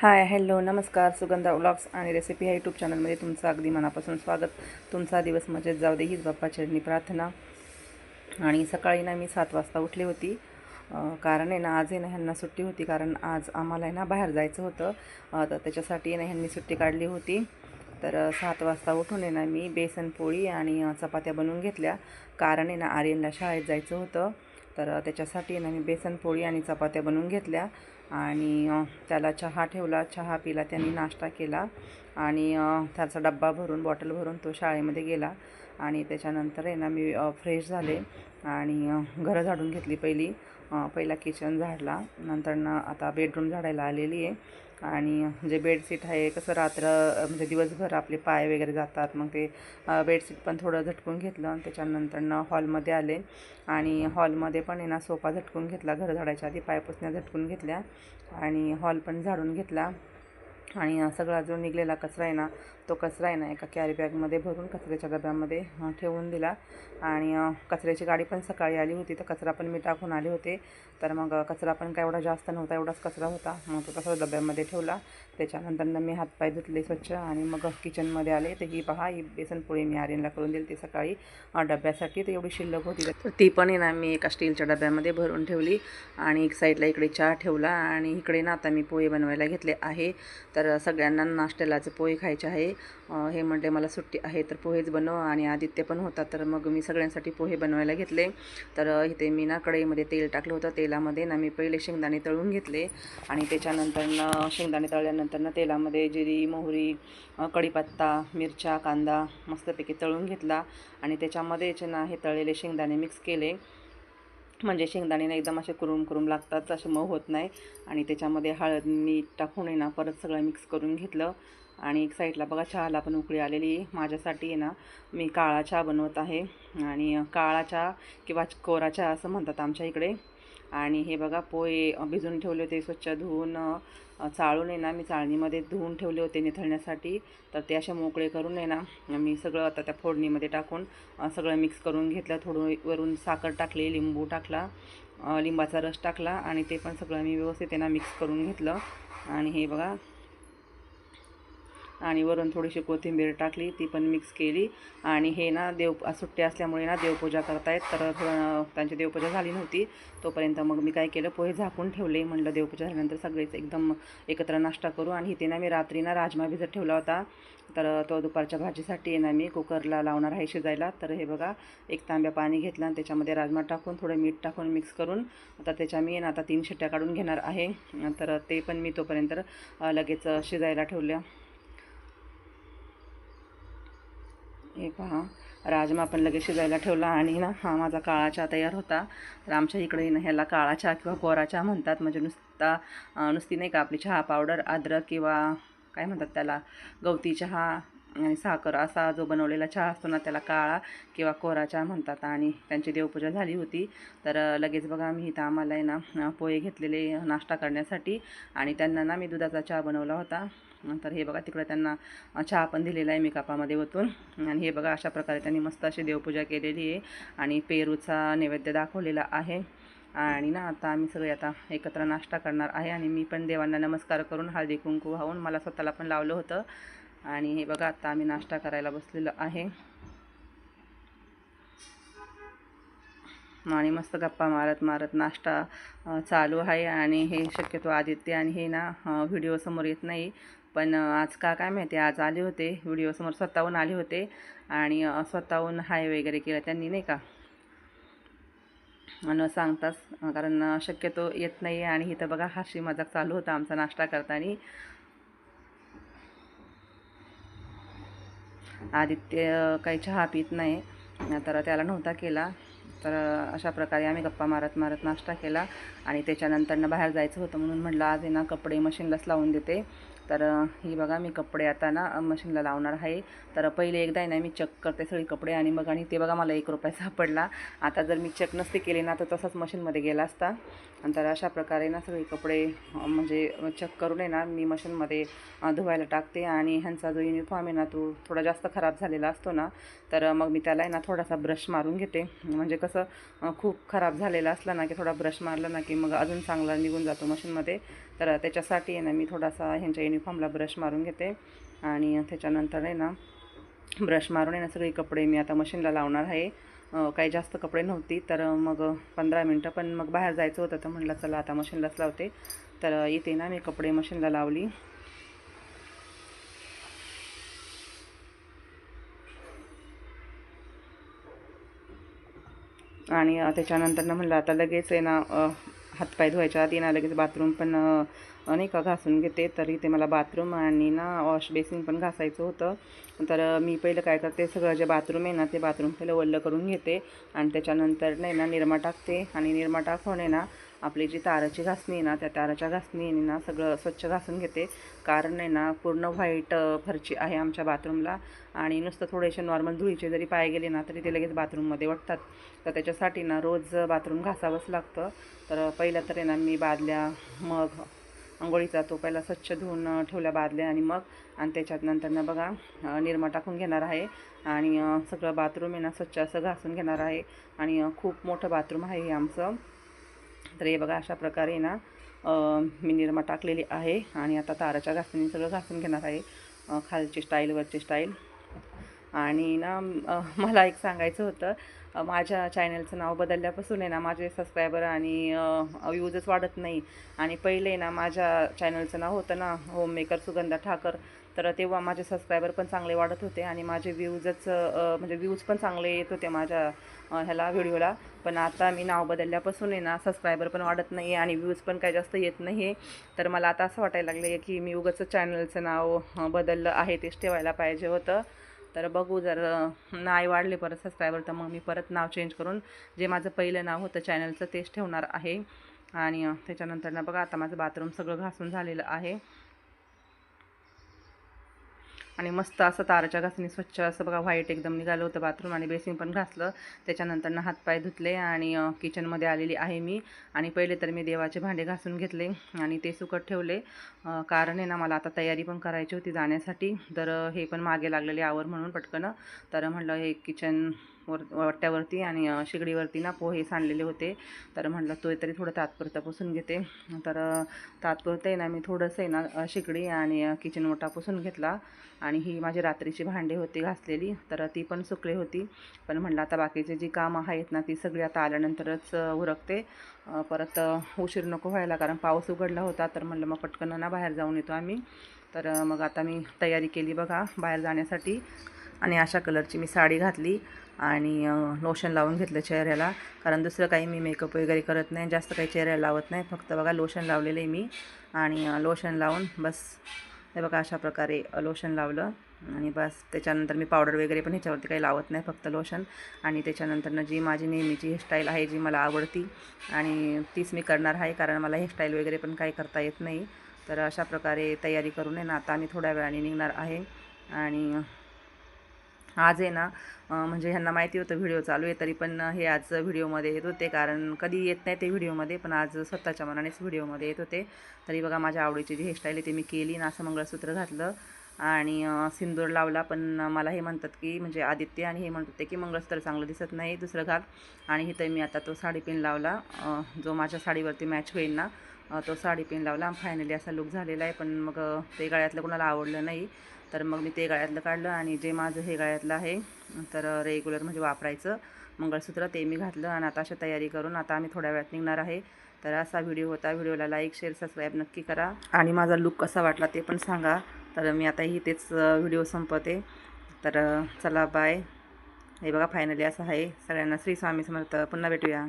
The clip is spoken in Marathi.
हाय हॅलो नमस्कार सुगंधा व्लॉग्स आणि रेसिपी ह्या यूट्यूब चॅनलमध्ये तुमचं अगदी मनापासून स्वागत. तुमचा दिवस मजेत जाऊ दे हीच बाप्पा चरणी प्रार्थना. आणि सकाळी ना मी सात वाजता उठली होती. कारण आहे ना आज आहे ना ह्यांना सुट्टी होती कारण आज आम्हाला आहे ना बाहेर जायचं होतं. तर त्याच्यासाठी ना ह्यांनी सुट्टी काढली होती. तर सात वाजता उठून आहे ना मी बेसन पोळी आणि चपात्या बनवून घेतल्या. कारण आहे ना आर्यनला शाळेत जायचं होतं. तर त्याच्यासाठी ना मी बेसन पोळी आणि चपात्या बनवून घेतल्या. आणि त्याला चहा ठेवला चहा पिला त्यांनी नाश्ता केला आणि त्याचा डब्बा भरून बॉटल भरून तो शाळेमध्ये गेला आणि त्याच्यानंतर आहे ना मी फ्रेश झाले आणि घरं झाडून घेतली पहिली. पहिला किचन झाडला. नंतर ना आता बेडरूम झाडायला आलेली आहे. आणि जे बेडशीट आहे कसं रात्र म्हणजे दिवसभर आपले पाय वगैरे जातात मग ते बेडशीट पण थोडं झटकून घेतलं आणि त्याच्यानंतर ना हॉलमध्ये आले. आणि हॉलमध्ये पण आहे ना सोफा झटकून घेतला घर झाडायच्या आधी पायपुसण्या झटकून घेतल्या आणि हॉल पण झाडून घेतला. आणि सगळा जो निघलेला कचरा आहे ना तो कचरा आहे ना एका कॅरी बॅगमध्ये भरून कचऱ्याच्या डब्यामध्ये ठेवून दिला. आणि कचऱ्याची गाडी पण सकाळी आली होती तर कचरा पण मी टाकून आले होते. तर मग कचरा पण काय एवढा जास्त नव्हता एवढाच कचरा होता. मग तो कचरा डब्यामध्ये ठेवला. त्याच्यानंतर मी हातपाय धुतले स्वच्छ आणि मग किचनमध्ये आले. तर ही पहा ही बेसनपोळी मी आर्यनला करून दिली ती सकाळी. डब्यासाठी तर एवढी शिल्लक होती. तर ती पण आहे ना मी एका स्टीलच्या डब्यामध्ये भरून ठेवली. आणि एक साईडला इकडे चहा ठेवला. आणि इकडे ना आता मी पोहे बनवायला घेतले आहे. तर सगळ्यांना नाश्त्यालाचे पोहे खायचे आहे. हे म्हणले मला सुट्टी आहे तर पोहेच बनव. आणि आदित्य पण होता तर मग मी सगळ्यांसाठी पोहे बनवायला घेतले. तर इथे मी ना कढईमध्ये तेल टाकलं होतं. तेलामध्ये ना मी पहिले शेंगदाणे तळून घेतले. आणि त्याच्यानंतरनं शेंगदाणे तळल्यानंतर ना तेलामध्ये जिरी मोहरी कढीपत्ता मिरच्या कांदा मस्तपैकी तळून घेतला. आणि त्याच्यामध्येच ना हे तळलेले शेंगदाणे मिक्स केले. म्हणजे शेंगदाणे ना एकदम असे कुरुम कुरुम लागतात असे मऊ होत नाही. आणि त्याच्यामध्ये हळद मीठ टाकून आहे ना परत सगळं मिक्स करून घेतलं. आणि एक साईडला बघा चहाला पण उकळी आलेली माझ्यासाठी आहे ना मी काळा चहा बनवत आहे. आणि काळा चहा किंवा कोरा चहा असं म्हणतात आमच्या इकडे. आणि हे बघा पोहे भिजून ठेवले होते स्वच्छ धुवून. चाळून आहे ना मी चाळणीमध्ये धुवून ठेवले होते निथळण्यासाठी. तर ते असे मोकळे करून आहे ना मी सगळं आता त्या फोडणीमध्ये टाकून सगळं मिक्स करून घेतलं. थोडं वरून साखर टाकली लिंबू टाकला लिंबाचा रस टाकला आणि ते पण सगळं मी व्यवस्थित आहे ना मिक्स करून घेतलं. आणि हे बघा आणि वरून थोडीशी कोथिंबीर टाकली ती पण मिक्स केली. आणि हे ना देव सुट्टी असल्यामुळे ना देवपूजा करतायत. तर थोडं त्यांची देवपूजा झाली नव्हती. तोपर्यंत मग मी काय केलं पोहे झाकून ठेवले. म्हणलं देवपूजा झाल्यानंतर सगळेच एकदम एकत्र नाश्ता करू. आणि इथे ना मी रात्री ना राजमा भिजत ठेवला होता. तर तो दुपारच्या भाजीसाठी ना मी कुकरला लावणार आहे शिजायला. तर हे बघा एक तांब्या पाणी घेतलं आणि त्याच्यामध्ये राजमा टाकून थोडं मीठ टाकून मिक्स करून आता त्याच्या मी ना आता तीन शिट्ट्या काढून घेणार आहे. तर ते पण मी तोपर्यंत लगेच शिजायला ठेवल्या. हे पहा राजमा पण लगेच शिजायला ठेवला आणि ना हा माझा काळा चहा तयार होता. तर आमच्या इकडे ना ह्याला काळा चहा किंवा गोरा चहा म्हणतात. म्हणजे नुसता नुसती नाही का आपली चहा पावडर अद्रक किंवा काय म्हणतात त्याला गवती चहा आणि साखर असा जो बनवलेला चहा असतो ना त्याला काळा किंवा कोरा चहा म्हणतात. आणि त्यांची देवपूजा झाली होती. तर लगेच बघा मी इथं आम्हाला आहे ना पोहे घेतलेले नाश्ता करण्यासाठी. आणि त्यांना ना मी दुधाचा चहा बनवला होता. तर हे बघा तिकडे त्यांना चहा पण दिलेला आहे मी कापामध्ये ओतून. आणि हे बघा अशा प्रकारे त्यांनी मस्त अशी देवपूजा केलेली आहे. आणि पेरूचा नैवेद्य दाखवलेला आहे. आणि ना आता आम्ही सगळे आता एकत्र नाश्ता करणार आहे. आणि मी पण देवांना नमस्कार करून हळदी कुंकू वाहून मला स्वतःला पण लावलं होतं. आणि हे बघा आता आम्ही नाश्ता करायला बसलेलो आहे. आणि मस्त गप्पा मारत मारत नाश्ता चालू आहे. आणि हे शक्यतो आदित्य आणि हे ना व्हिडिओसमोर येत नाही. पण आज का काय माहिती आज आले होते. व्हिडिओसमोर स्वतःहून आले होते. आणि स्वतःहून हाय वगैरे केलं त्यांनी नाही का? न सांगताच कारण शक्यतो येत नाही. आणि इथं बघा हाशी मजाक चालू होता आमचा नाश्ता करताना. आदित्य काही चहा पित नाही. तर त्याला नव्हता केला. तर अशा प्रकारे आम्ही गप्पा मारत मारत नाश्ता केला. आणि त्याच्यानंतरनं बाहेर जायचं होतं म्हणून म्हटलं आज ना कपडे मशीनलाच लावून देते. तर ही बघा मी कपडे आता ना मशीनला लावणार आहे. तर पहिले एकदा आहे ना मी चेक करते सगळी कपडे आणि मग आणि ते बघा मला एक रुपया सापडला. आता जर मी चेक नसते केले ना तर तसंच मशीनमध्ये गेला असता. आणि तर अशा प्रकारे ना सगळे कपडे म्हणजे चेक करून आहे ना मी मशीनमध्ये धुवायला टाकते. आणि ह्यांचा जो युनिफॉर्म आहे ना तो थोडा जास्त खराब झालेला असतो ना तर मग मी त्याला आहे ना थोडासा ब्रश मारून घेते. म्हणजे कसं खूप खराब झालेला असला ना की थोडा ब्रश मारला ना की मग अजून चांगला निघून जातो मशीनमध्ये. तर त्याच्यासाठी आहे ना मी थोडासा ह्यांच्या युनिफॉर्मला ब्रश मारून घेते. आणि त्याच्यानंतर आहे ना ब्रश मारून आहे ना सगळे कपडे मी आता मशीनला लावणार आहे. काही जास्त कपडे नव्हती तर मग पंधरा मिनटं पण मग बाहेर जायचं होतं तर म्हटलं चला आता मशीनलाच लावते. तर इथे ना मी कपडे मशीनला लावली. आणि त्याच्यानंतर ना म्हणलं आता लगेच आहे ना हातपाय धुवायच्या आधी ना लगेच बाथरूम पण नाही का घासून घेते. तर इथे मला बाथरूम आणि ना वॉश बेसिन पण घासायचं होतं. तर मी पहिलं काय करते सगळं जे बाथरूम आहे ना ते बाथरूम पहिलं ओल्लं करून घेते. आणि त्याच्यानंतर नाही ना निरमा टाकते. आणि निरमा टाकून आहे ना आपली जी ताराची घासणी आहे ना त्या ताराच्या घासणीने ना सगळं स्वच्छ घासून घेते. कारण आहे ना पूर्ण व्हाईट फरची आहे आमच्या बाथरूमला. आणि नुसतं थोडेसे नॉर्मल धुळीचे जरी पाय गेले ना तरी ते लगेच बाथरूममध्ये वाटतात. तर त्याच्यासाठी ना रोज बाथरूम घासावंच लागतं. तर पहिलं तर आहे ना मी बादल्या मग आंघोळीचा तो पहिला स्वच्छ धुवून ठेवल्या बादल्या आणि मग आणि त्याच्यात नंतर ना बघा निरमा टाकून घेणार आहे. आणि सगळं बाथरूम आहे ना स्वच्छ असं घासून घेणार आहे. आणि खूप मोठं बाथरूम आहे हे आमचं. तर हे बघा अशा प्रकारे ना मी निरमा टाकलेली आहे आणि आता ताराच्या घासणी सगळं घासून घेणार आहे. खालची स्टाईल वरची स्टाईल आणि ना मला एक सांगायचं होतं माझ्या चॅनलचं नाव बदलल्यापासून आहे ना माझे सबस्क्रायबर आणि व्ह्यूजच वाढत नाही. आणि पहिले ना माझ्या चॅनलचं नाव होतं ना होम मेकर सुगंधा ठाकर. तर तेव्हा माझे सबस्क्रायबर पण चांगले वाढत होते आणि माझे व्ह्यूजच म्हणजे व्ह्यूज पण चांगले येत होते माझ्या ह्याला व्हिडिओला पण आता मी नाव बदलल्यापासून आहे ना सबस्क्रायबर पण वाढत नाही आहे आणि व्ह्यूज पण काही जास्त येत नाही आहे तर मला आता असं वाटायला लागलं आहे की मी उगाच चॅनलचं नाव बदललं आहे तेच ठेवायला पाहिजे होतं. तर बघू जर नाही वाढले परत सबस्क्रायबर तर मग मी परत नाव चेंज करून जे माझं पहिलं नाव होतं चॅनलचं तेच ठेवणार आहे. आणि त्याच्यानंतर ना बघा आता माझं बाथरूम सगळं घासून झालेलं आहे. आणि मस्त असं ताराच्या घासणी स्वच्छ असं बघा व्हाईट एकदम निघालं होतं बाथरूम आणि बेसिन पण घासलं. त्याच्यानंतर ना हातपाय धुतले आणि किचनमध्ये आलेली आहे मी. आणि पहिले तर मी देवाचे भांडे घासून घेतले आणि ते सुकत ठेवले. कारण आहे ना मला आता तयारी पण करायची होती जाण्यासाठी. तर हे पण मागे लागलेले आवर म्हणून पटकन. तर म्हटलं हे किचन वर वट्ट्यावरती आणि शेगडीवरती ना पोहे सांडलेले होते. तर म्हटलं तो तरी थोडं तात्पुरतं पुसून घेते. तर तात्पुरते ना मी थोडंसं आहे ना शेगडी आणि किचन ओटा पुसून घेतला. आणि ही माझी रात्रीची भांडी होती घासलेली. तर ती पण सुकली होती. पण म्हटलं आता बाकीचे जी कामं आहेत ना ती सगळी आता आल्यानंतरच उरकते. परत उशीर नको व्हायला कारण पाऊस उघडला होता. तर म्हटलं मग पटकन ना बाहेर जाऊन येतो आम्ही. तर मग आता मी तयारी केली बघा बाहेर जाण्यासाठी. आणि अशा कलरची मी साडी घातली आणि लोशन लावून घेतलं चेहऱ्याला. कारण दुसरं काही मी मेकअप वगैरे करत नाही जास्त काही चेहऱ्याला लावत नाही. फक्त बघा लोशन लावलेलं आहे मी. आणि लोशन लावून बस. हे बघा अशा प्रकारे लोशन लावलं. आणि बस त्याच्यानंतर मी पावडर वगैरे पण ह्याच्यावरती काही लावत नाही फक्त लोशन. आणि त्याच्यानंतरनं जी माझी नेहमीची हेअरस्टाईल आहे जी मला आवडती. आणि तीच मी करणार आहे कारण मला हेअरस्टाईल वगैरे पण काही करता येत नाही. तर अशा प्रकारे तयारी करून आहे ना आता आम्ही थोड्या वेळाने निघणार आहे. आणि आज आहे ना म्हणजे ह्यांना माहिती होतं व्हिडिओ चालू आहे तरी पण हे आज व्हिडिओमध्ये येत होते. कारण कधी येत नाही ते व्हिडिओमध्ये पण आज स्वतःच्या मनानेच व्हिडिओमध्ये येत होते. तरी बघा माझ्या आवडीची जी हेअरस्टाईल आहे ती मी केली आणि असं मंगळसूत्र घातलं. आणि सिंदूर लावला पण मला हे म्हणतात की म्हणजे आदित्य आणि हे म्हणत होते की मंगळसूत्र चांगलं दिसत नाही दुसरं घाल. आणि इथं मी आता तो साडीपिन लावला. जो माझ्या साडीवरती मॅच होईल ना तो साडीपिन लावला. फायनली असा लुक झालेला आहे पण मग ते गळ्यातलं कोणाला आवडलं नाही. तर मग मी ते गळ्यातलं काढलं आणि जे माझं हे गळ्यातलं आहे तर रेग्युलर म्हणजे वापरायचं मंगळसूत्र ते मी घातलं आणि आता अशा तयारी करून आता आम्ही थोड्या वेळात निघणार आहे. तर असा व्हिडिओ होता. व्हिडिओला लाईक शेअर सबस्क्राईब नक्की करा. आणि माझा लुक कसा वाटला ते पण सांगा. तर मी आताही तेच व्हिडिओ संपवते. तर चला बाय हे बघा फायनली असं आहे. सगळ्यांना श्री स्वामी समर्थ. पुन्हा भेटूया.